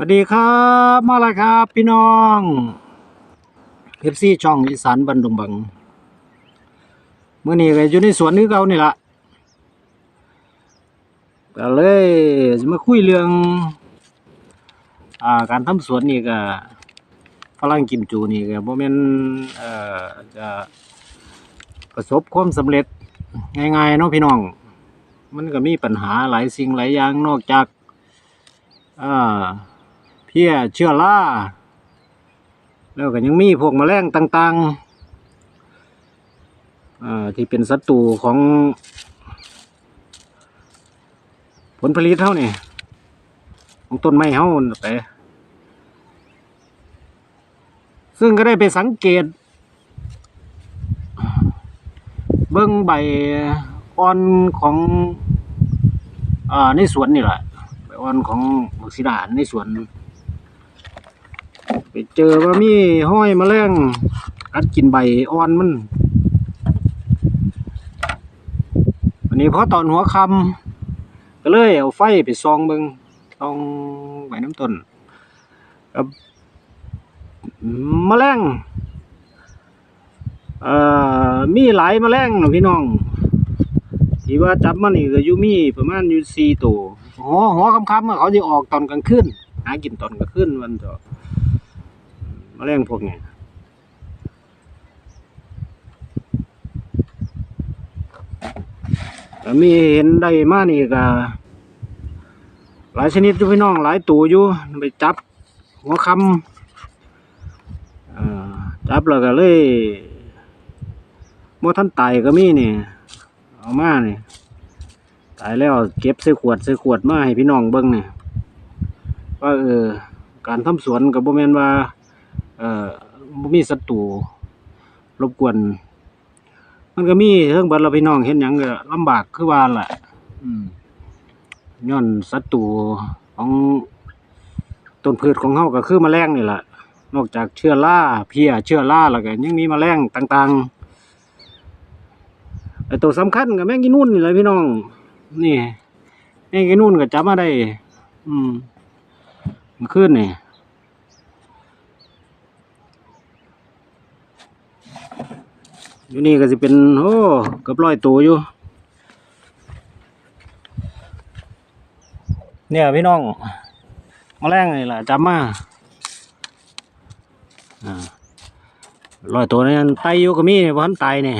สวัสดีครับ มาแล้วครับ พี่น้องเพปซี่ช่องอีสานบันดงบังเมื่อนี้ก็อยู่ในสวนนี้เก่านี่ละก็เลยจะมาคุยเรื่องอ่าการทำสวนนี่ก็ฝรั่งกิมจูนี่ก็บ่แม่นเอ่อจะประสบความสำเร็จง่ายๆเนาะพี่น้อง มันก็มีปัญหาหลายสิ่งหลายอย่างนอกจากอ่า พี้ยเชื้อราแล้วก็ยังมีพวกแมลงต่างๆอ่าที่เป็นศัตรูของผลผลิตเท่านี่ของต้นไม้เฮานั่นไปซึ่งก็ได้ไปสังเกต เบิ้องใบอ่อนของอในสวนนี่แหละใบอ่อนของบักสีดาในสวน ไปเจอว่ามีห้อยมแมลงกัดกินใบอ่อนมันวันนี้พอตอนหัวคำก็เลยเอาไฟไปซองเบิงซองใบน้ำต้นกับแมลงเอ่อมีหลายแมลงนะพี่น้องที่ว่าจับมันนี่ก็อยู่มีประมาณอยู่สี่ตัวหัวหัวคำๆเขาจะออกตอนกลางคืนหากินตอนกลางคืนมันจะแมลงพวกนี้มีเห็นได้มานี่ก็หลายชนิดอยู่พี่น้องหลายตัวอยู่ไปจับหัวคำจับแล้วก็เลยบ่ทันตายก็มีนี่เอามาเนี่ยตายแล้วเก็บใส่ขวดใส่ขวดมาให้พี่น้องเบิ่งเนี่ยว่าเออการทำสวนกับโบแมนว่า เอ่อบ่มีศัตรูรบกวน มันก็มีเรื่องบัดเราพี่น้องเห็นหยังก็ลำบากคือว่าแหละอืมย้อนศัตรูของต้นพืชของเฮาก็คือแมลงนี่แหละนอกจากเชื้อราเพี้ยเชื้อราแล้วก็ยังมีแมลงต่างๆไอตัวสำคัญกับแมงกินนุ่นนี่แหละพี่น้อง นี่แมงกินนุ่นก็จับมาได้ อืมมันขึ้นนี่ อยู่นี่ก็จะเป็นโอ้กือบร้อยตัวอยู่ เนี่ยพี่น้องแมลงนี่แหละจับมาอ่าร้อยตัวนี่ไตอยู่ก็มีเนี่ยพันตายเนี่ย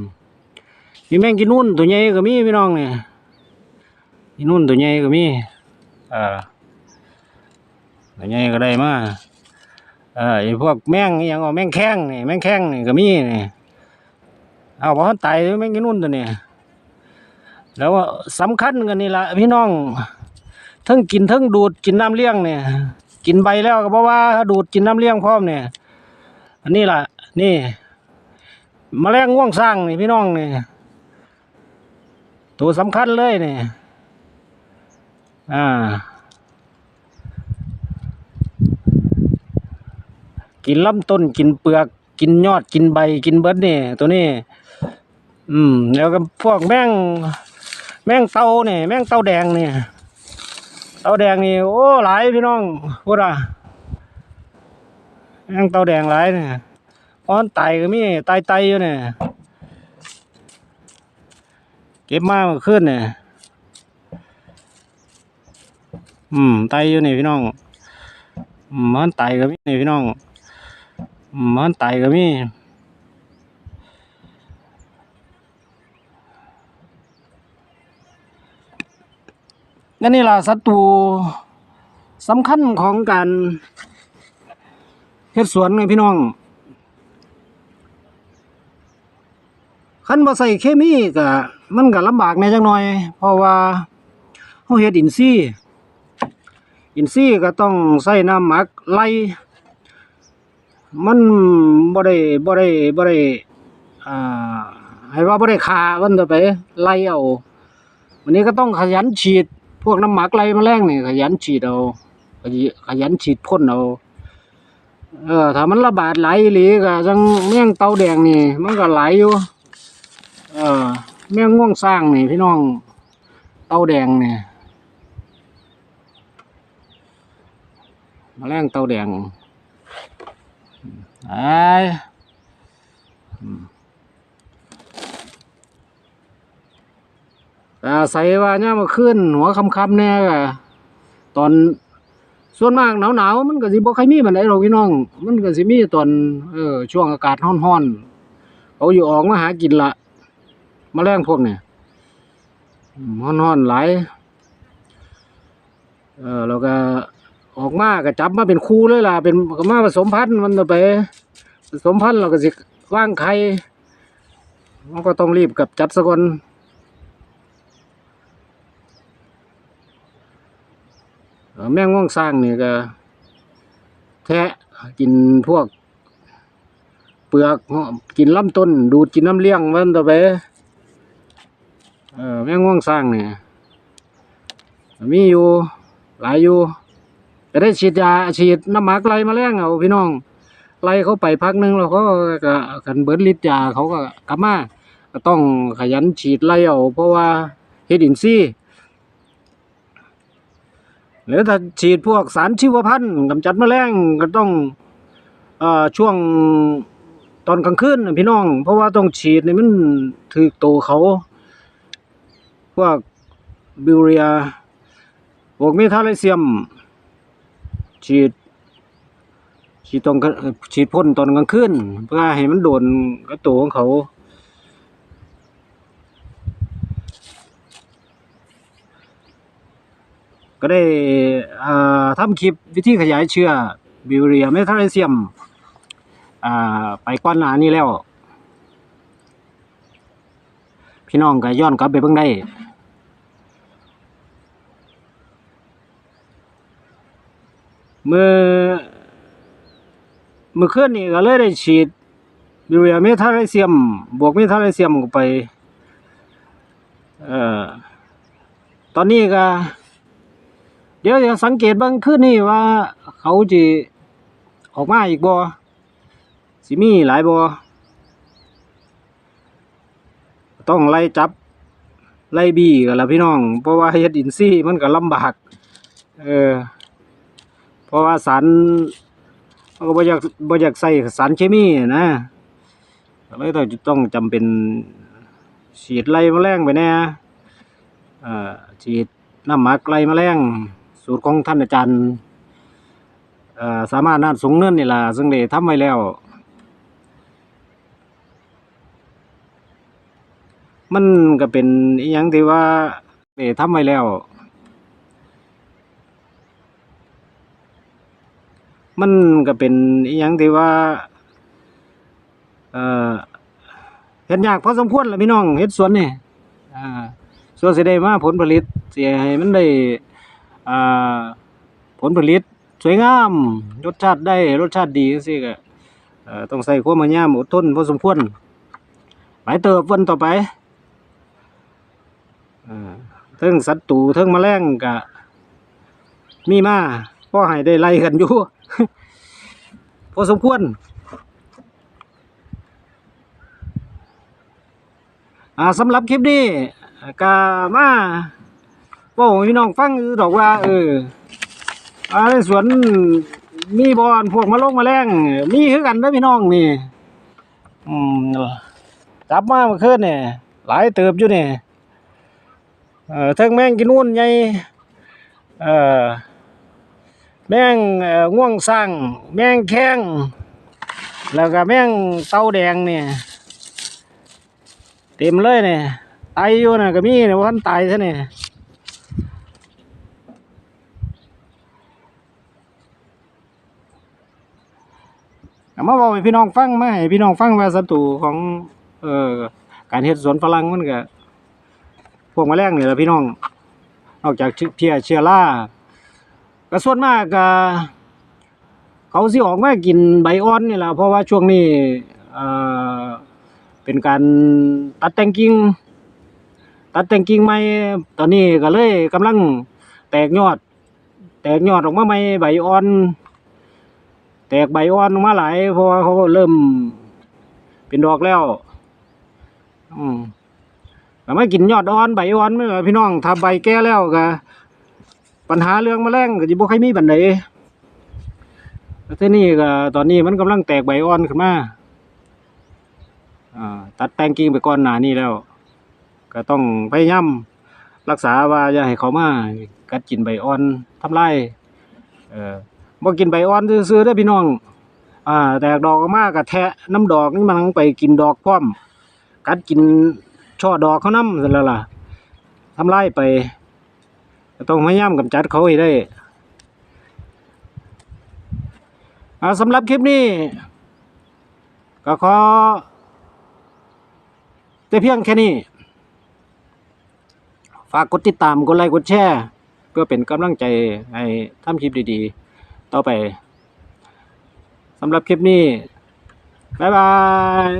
มมีแมงกินนุ่นตัวใหญ่ก็มีพี่น้องเนี่ยกินนุ่นตัวใหญ่ก็มีอ่าตัวใหญ่ก็ได้มา เอ่าไอพวกแมงอหยังเอาแมงแข้งนี่แมงแข้งนี่ก็มีนี่เอาพอตายแมงกินนุ่นตัวนี้แล้วว่าสำคัญกันนี่ละพี่น้องทั้งกินทั้งดูดกินน้ำเลี้ยงเนี่ยกินใบแล้วก็เพราะว่าดูดกินน้ำเลี้ยงพร้อมเนี่ยอันนี้ล่ะ นี่แมลงง่วงสร้างนี่พี่น้องนี่ตัวสำคัญเลยนี่อ่า กินลำต้นกินเปลือก กินยอดกินใบกินเบิดนี่ตัวนี้ อืม แล้วก็พวกแมงแมงเตาเนี่ยแมงเตาแดงเนี่ยเตาแดงนี่โอ้หลายพี่น้องพูดอะแมงเตาแดงหลายเนี่ยออนไตก็มีไตไตอยู่เนี่ยเก็บมาเมื่อคืนเนี่ยอืมไตอยู่นี่พี่น้องอืมมันไตก็มีนี่พี่น้อง มันไตก็มีนั่นนี่ล่ะศัตรูสำคัญของการเฮ็ดสวนไงพี่น้องคันบ่ใส่เคมีก็มันก็ลำบากแหน่จักหน่อย เพราะว่าเฮาเฮ็ดอินทรีย์อินทรีย์ก็ต้องใส่น้ำหมักไล่ มันบ่ได้บ่ได้บ่ได้อ่าให้ว่าบ่ได้ฆ่ามันต่อไปไล่เอาวันนี้ก็ต้องขยันฉีด พวกน้ำหมักไล่แมลงนี่ขยันฉีดเอาขยันฉีดพ่นเอาเออถ้ามันระบาดไหลายอีหลีก็จังแมงเต่าแดงนี่ มันก็ไหลอยู่ เออแมงง่วงสร้างนี่พี่น้องเต้าแดงนี่ยแมลงเต่าแดง ไอ้อืมแต่อาศัยว่าเนี่ยมาขึ้นหัวคำคำๆแน่ก็ตอนส่วนมากหนาวหนาวมันก็สิบ่ใครมีมันไดหรอกพี่น้อง มันก็สิมีตอนเออช่วงอากาศร้อนๆเขาอยู่ออกมาหากินละมาแมลงพวกเนี่ยร้อนๆหลายเออเราก็ ออกมาก็จับมาเป็นคู่เลยล่ะ เป็นก็มาผสมพันธุ์มันเอาไปผสมพันธุ์เราก็สิว่างไข่มันก็ต้องรีบกับจัดซะก่อนแมงว่องสร้างนี่ก็แทะกินพวก เปลือกกินลำต้น ดูดกินน้ำเลี้ยงมันต่อไปเออแมงว่องสร้างเนี่ยมีอยู่หลายอยู่ จะได้ฉีดยาฉีดน้ำหมักไล่มาแรงเอาพี่น้องไล่เขาไปพักหนึงแล้วเขาก็กันเบิดฤทธิ์ยาเขาก็กลับมาต้องขยันฉีดไล่เอาเพราะว่าเฮดินทรีย์หรือถ้าฉีดพวกสารชีวพันธุ์กำจัดแมลงก็ต้องอช่วงตอนกลางคืนพี่น้อง เพราะว่าต้องฉีดนี่มันถือโตวเขา พวกบิวเรียพวกเมทาไลเซียม ฉีดฉีดตรงฉีดพ่นตอนกลางคืนเพื่อให้มันโดนกระตัวของเขา ก็ได้อ่าทำคลิปวิธีขยายเชื้อบิวเรียเมทาไลเซียมอ่าไปก่อนหน้านี้แล้ว พี่น้องก็ย้อนกลับไปเบิ่งได้ เมื่อเมื่อคืนนี่ก็เลยได้ฉีดยูเรียเมทาไลเซียม บวกเมทาไลเซียมไปเอ่อตอนนี้ก็ เดี๋ยวจะสังเกตเบางคืนนี่ว่า เขาจะออกมาอีกบ่สิมีหลายบ่ต้องไล่จับ ไล่บีกันละพี่น้อง เพราะว่าเฮ็ดอินซี่มันก็ลำบาก เออ ราะว่าสารมันก็บ่อยากบ่อยากใส่สารเคมีนะก็เลยต้องต้องจำเป็นฉีดไล่แมลงไปแน่ฉีดน้ำหมักไล่แมลงสูตรของท่านอาจารย์สามารถนาดสูงเนินนี่ล่ะซึ่งได้ทำไว้แล้ว มันก็เป็นอีหยังที่ว่าได้ทำไว้แล้ว มันก็เป็นอีหยังที่ว่า เอ่อเฮ็ดยากพอสมควรล่ะพี่น้องเฮ็ดสวนนี่อ่าสวนสิได้มาผลผลิตสิให้มันได้อ่าผลผลิตสวยงามรสชาติได้รสชาติดีจังซี่ก็เอ่อต้องใส่ความพยายามอดทนพอสมควรหลายเติบวันต่อไปอ่าเทิงศัตรูเทิงแมลงก็มีมา พอให้ได้ไล่กันอยู่พอสมควรสำหรับคลิปนี้ก็มาบอกพี่น้องฟังดอกว่า เอออ่าในสวนมีบอนพวกมะลงแมลงมีคือกันเด้อพี่น้องนี่อืมจับมาเมื่อคืนเนี่ยหลายเติบอยู่เนี่ยเออทั้งแมงกินนุ่นใหญ่เออ แมงง่วงสร้าง แมงแข้งแล้วก็แมงเต้าแดงเนี่ยเต็มเลยเนี่ยตายอยู่นะก็มีเนี่ยวันตายซะเนี่ยเอามาบอกให้พี่น้องฟังมาให้พี่น้องฟังว่าศัตรูของเอ่อการเฮ็ดสวนฝรั่งมันก็พวกแมลงนี่แหละพี่น้อง นอกจากเพียเชื้อรา ก็ส่วนมากก็เขาสิออกมากินใบอ่อนนี่แหละเพราะว่าช่วงนี้เป็นการตัดแต่งกิ่งตัดแต่งกิ่งใหม่ตอนนี้ก็เลยกำลังแตกยอด แตกยอดออกมาใหม่ใบอ่อน แตกใบอ่อนออกมาหลายเพราะว่าเขาก็เริ่มเป็นดอกแล้ว อืมแต่ไม่กินยอดอ่อนใบอ่อนไม่หรอพี่น้องถ้าใบแก่แล้วก็ ปัญหาเรื่องแมลงก็สิบ่ค่อยมีปานใดแล้วทีนี่ก็ตอนนี้มันกำลังแตกใบอ่อนขึ้นมาตัดแต่งกิ่งไปก่อนหน้านี้แล้ว ก็ต้องพยายามรักษาว่าอย่าให้เขามากัดกินใบอ่อนทำลายเออบ่กินใบอ่อนซื่อๆเด้พี่น้อง อ่า แตกดอกออกมาก็แทะน้ำดอกนี่มันไปกินดอกพร้อม กัดกินช่อดอกเขาน้ำซั่นแล้วล่ะทำลายไป ต้องพยายามกำจัดเขาให้ได้อ่าสำหรับคลิปนี้ ก็ขอ แต่เพียงแค่นี้ ฝากกดติดตามกดไลค์กดแชร์เพื่อเป็นกำลังใจให้ทำคลิปดีๆ ต่อไปสำหรับคลิปนี้ บ๊ายบาย